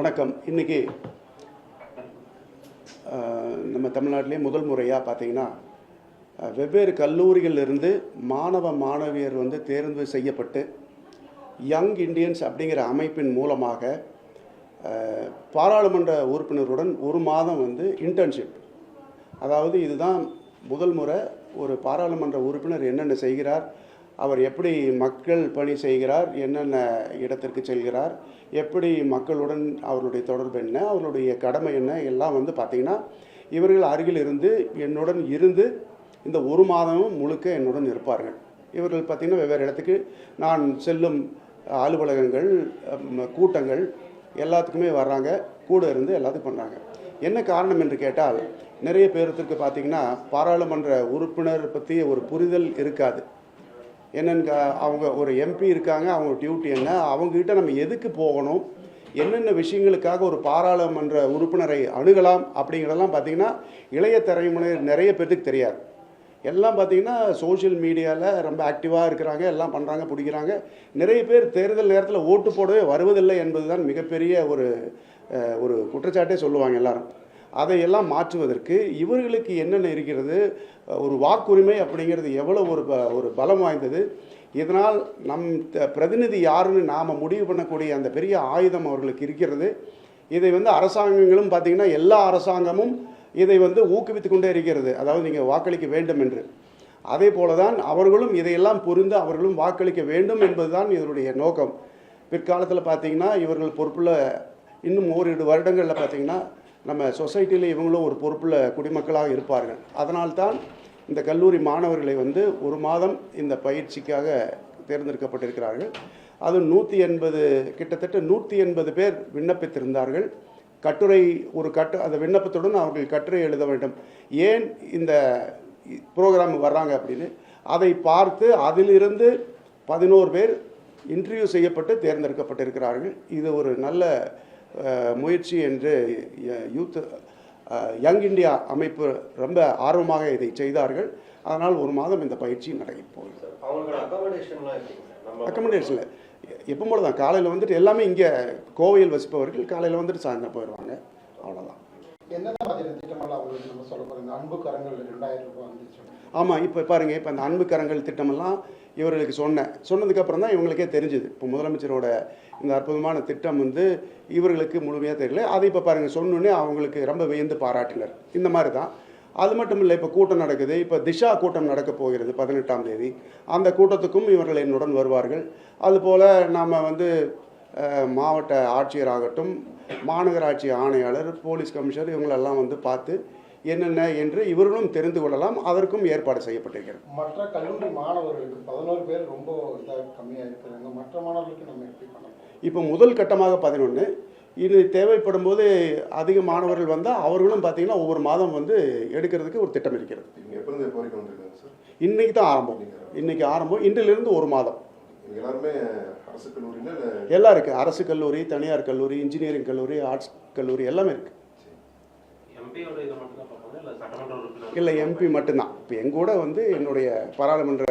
வணக்கம். இன்னைக்கு நம்ம தமிழ்நாட்டிலே முதல் முறையாக பார்த்தீங்கன்னா வெவ்வேறு கல்லூரிகளில் இருந்து மாணவ மாணவியர் வந்து தேர்வு செய்யப்பட்டு யங் இண்டியன்ஸ் அப்படிங்கிற அமைப்பின் மூலமாக பாராளுமன்ற உறுப்பினருடன் ஒரு மாதம் வந்து இன்டர்ன்ஷிப் அதாவது இதுதான் முதல் முறை ஒரு பாராளுமன்ற உறுப்பினர் என்னென்ன செய்கிறார் அவர் எப்படி மக்கள் பணி செய்கிறார் என்னென்ன இடத்திற்கு செல்கிறார் எப்படி மக்களுடன் அவருடைய தொடர்பு என்ன அவருடைய கடமை என்ன எல்லாம் வந்து பார்த்திங்கன்னா இவர்கள் அருகில் இருந்து என்னுடன் இருந்து இந்த ஒரு மாதமும் முழுக்க என்னுடன் இருப்பார்கள். இவர்கள் பார்த்திங்கன்னா வெவ்வேறு இடத்துக்கு நான் செல்லும் அலுவலகங்கள் கூட்டங்கள் எல்லாத்துக்குமே வர்றாங்க. கூட இருந்து எல்லாத்துக்கும் பண்ணுறாங்க என்ன காரணம் என்று கேட்டால் நிறைய பேர்த்துக்கு பார்த்தீங்கன்னா பாராளுமன்ற உறுப்பினர் பற்றிய ஒரு புரிதல் இருக்காது. என்னென்னு அவங்க ஒரு எம்பி இருக்காங்க அவங்க டியூட்டி என்ன அவங்ககிட்ட நம்ம எதுக்கு போகணும் என்னென்ன விஷயங்களுக்காக ஒரு பாராளுமன்ற உறுப்பினரை அணுகலாம் அப்படிங்கிறதெல்லாம் பார்த்தீங்கன்னா இளைய தலைமுறையினர் நிறைய பேர்த்துக்கு தெரியாது. எல்லாம் பார்த்தீங்கன்னா சோஷியல் மீடியாவில் ரொம்ப ஆக்டிவாக இருக்கிறாங்க எல்லாம் பண்ணுறாங்க பிடிக்கிறாங்க. நிறைய பேர் தேர்தல் நேரத்தில் ஓட்டு போடவே வருவதில்லை என்பதுதான் மிகப்பெரிய ஒரு ஒரு குற்றச்சாட்டே சொல்லுவாங்க எல்லாரும். அதையெல்லாம் மாற்றுவதற்கு இவர்களுக்கு என்னென்ன இருக்கிறது? ஒரு வாக்குரிமை அப்படிங்கிறது எவ்வளோ ஒரு ப- ஒரு பலம் வாய்ந்தது? இதனால் நம் த- பிரதிநிதி யாருன்னு நாம் முடிவு பண்ணக்கூடிய அந்த பெரிய ஆயுதம் அவர்களுக்கு இருக்கிறது. இதை வந்து அரசாங்கங்களும் பார்த்திங்கன்னா எல்லா அரசாங்கமும் இதை வந்து ஊக்குவித்து கொண்டே இருக்கிறது. அதாவது நீங்கள் வாக்களிக்க வேண்டும் என்று. அதே போல தான் அவர்களும் இதையெல்லாம் புரிந்து அவர்களும் வாக்களிக்க வேண்டும் என்பதுதான் இதனுடைய நோக்கம். பிற்காலத்தில் பார்த்தீங்கன்னா இவர்கள் பொறுப்புள்ள இன்னும் ஓரிரு வருடங்களில் பார்த்தீங்கன்னா நம்ம சொசைட்டியில் இவங்களும் ஒரு பொறுப்பில் குடிமக்களாக இருப்பார்கள். அதனால்தான் இந்த கல்லூரி மாணவர்களை வந்து ஒரு மாதம் இந்த பயிற்சிக்காக தேர்ந்தெடுக்கப்பட்டிருக்கிறார்கள். அது நூற்றி எண்பது கிட்டத்தட்ட நூற்றி எண்பது பேர் விண்ணப்பித்திருந்தார்கள். கட்டுரை ஒரு கட்டு அந்த விண்ணப்பத்துடன் அவர்கள் கட்டுரை எழுத வேண்டும். ஏன் இந்த ப்ரோக்ராம் வர்றாங்க அப்படின்னு? அதை பார்த்து அதிலிருந்து பதினோரு பேர் இன்டர்வியூ செய்யப்பட்டு தேர்ந்தெடுக்கப்பட்டிருக்கிறார்கள். இது ஒரு நல்ல முயற்சி என்று யூத் யங் இந்தியா அமைப்பு ரொம்ப ஆர்வமாக இதை செய்தார்கள். அதனால் ஒரு மாதம் இந்த பயிற்சி நடைபெறப் போகுது. அக்கமடேஷனில் எப்போ போல தான் காலையில் வந்துட்டு எல்லாமே இங்கே கோவையில் வசிப்பவர்கள் காலையில் வந்துட்டு சாயந்தரம் போயிடுவாங்க அவ்வளோதான் என்னென்ன மாதிரியான திட்டமெல்லாம் அவங்களுக்கு நம்ம சொல்ல போகிறோம் அன்பு கரங்கள் ரெண்டாயிரம் ரூபாய் வந்துச்சு. ஆமாம் இப்போ பாருங்கள் இப்போ அந்த அன்பு கரங்கள் திட்டமெல்லாம் இவர்களுக்கு சொன்னேன் சொன்னதுக்கப்புறம் தான் இவங்களுக்கே தெரிஞ்சுது. இப்போ முதலமைச்சரோட இந்த அற்புதமான திட்டம் வந்து இவர்களுக்கு முழுமையாக தெரியல. அதை இப்போ பாருங்கள் சொன்னோன்னே அவங்களுக்கு ரொம்ப வியந்து பாராட்டினர். இந்த மாதிரி தான் அது மட்டும் இல்லை இப்போ கூட்டம் நடக்குது. இப்போ திஷா கூட்டம் நடக்க போகிறது பதினெட்டாம் தேதி. அந்த கூட்டத்துக்கும் இவர்கள் என்னுடன் வருவார்கள். அதுபோல் நாம் வந்து மாவட்ட ஆட்சியராகட்டும் மாநகராட்சி ஆணையாளர் போலீஸ் கமிஷனர் இவங்களெல்லாம் வந்து பார்த்து என்னென்ன என்று இவர்களும் தெரிந்து கொள்ளலாம் அதற்கும் ஏற்பாடு செய்யப்பட்டிருக்கிறது. மற்ற கல்லூரி மாணவர்களுக்கு பதினோரு பேர் ரொம்ப இதாக கம்மியாக இருக்கிறாங்க. மற்ற மாணவர்களுக்கு நம்ம எப்படி இப்போ முதல் கட்டமாக பதினொன்று இது தேவைப்படும் போது அதிக மாணவர்கள் வந்தால் அவர்களும் பார்த்தீங்கன்னா ஒவ்வொரு மாதம் வந்து எடுக்கிறதுக்கு ஒரு திட்டம் இருக்கிறது. இன்னைக்கு தான் ஆரம்பம். இன்னைக்கு ஆரம்பம். இன்றிலிருந்து ஒரு மாதம். எல்லாருமே எல்லாம் இருக்குது அரசு கல்லூரி தனியார் கல்லூரி இன்ஜினியரிங் கல்லூரி ஆர்ட்ஸ் கல்லூரி எல்லாமே இருக்குது எம்பியோட இதை மட்டும் தான் பார்ப்பாங்க இல்லை எம்பி மட்டும்தான். இப்போ எங்கூட வந்து என்னுடைய பாராளுமன்ற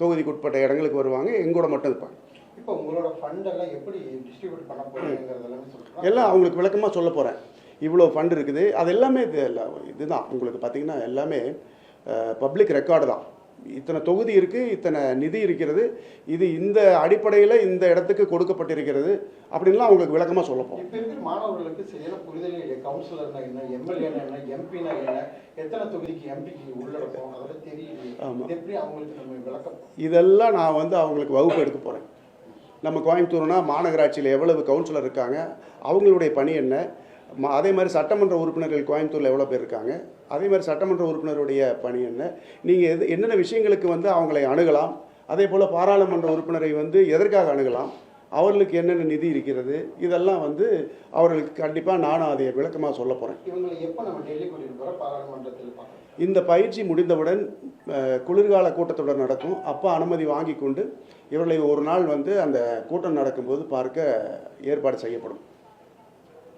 தொகுதிக்கு உட்பட்ட இடங்களுக்கு வருவாங்க. எங்கூட மட்டும் இருப்பாங்க. இப்போ உங்களோட ஃபண்ட் எல்லாம் எப்படி டிஸ்ட்ரிபியூட் பண்ண போறீங்கிறது எல்லாமே சொல்றேன் எல்லாம் அவங்களுக்கு விளக்கமாக சொல்ல போகிறேன் இவ்வளோ ஃபண்ட் இருக்குது. அது எல்லாமே இது இல்ல- இதுதான். உங்களுக்கு பார்த்தீங்கன்னா எல்லாமே பப்ளிக் ரெக்கார்டு தான். இத்தனை தொகுதி இருக்குது இத்தனை நிதி இருக்கிறது இது இந்த அடிப்படையில் இந்த இடத்துக்கு கொடுக்கப்பட்டிருக்கிறது அப்படின்லாம் அவங்களுக்கு விளக்கமாக சொல்ல போகிறோம் இப்போ இருக்கிற மாணவர்களுக்கு சரியான புரிதலே இல்லை கவுன்சிலர்னா என்ன எம்எல்ஏனா என்ன எம்பினா என்ன எத்தனை தொகுதிக்கு எம்பிக்கு உள்ளடக்கம் அதெல்லாம் தெரியல ஆமா. இது எப்படி அவங்களுக்கு நம்ம விளக்கம் இதெல்லாம் நான் வந்து அவங்களுக்கு வகுப்பு எடுக்க போகிறேன் நம்ம கோயம்புத்தூர்னா மாநகராட்சியில் எவ்வளவு கவுன்சிலர் இருக்காங்க அவங்களுடைய பணி என்ன அதே மாதிரி சட்டமன்ற உறுப்பினர்கள் கோயம்புத்தூரில் எவ்வளோ பேர் இருக்காங்க? அதே மாதிரி சட்டமன்ற உறுப்பினருடைய பணி என்ன? நீங்கள் எது என்னென்ன விஷயங்களுக்கு வந்து அவங்களை அணுகலாம்? அதே போல் பாராளுமன்ற உறுப்பினரை வந்து எதற்காக அணுகலாம்? அவர்களுக்கு என்னென்ன நிதி இருக்கிறது? இதெல்லாம் வந்து அவர்களுக்கு கண்டிப்பாக நானும் அதை விளக்கமாக சொல்ல போகிறேன் இந்த பயிற்சி முடிந்தவுடன் குளிர்கால கூட்டத்தொடர் நடக்கும். அப்போ அனுமதி வாங்கி கொண்டு இவர்களை ஒரு நாள் வந்து அந்த கூட்டம் நடக்கும்போது பார்க்க ஏற்பாடு செய்யப்படும்.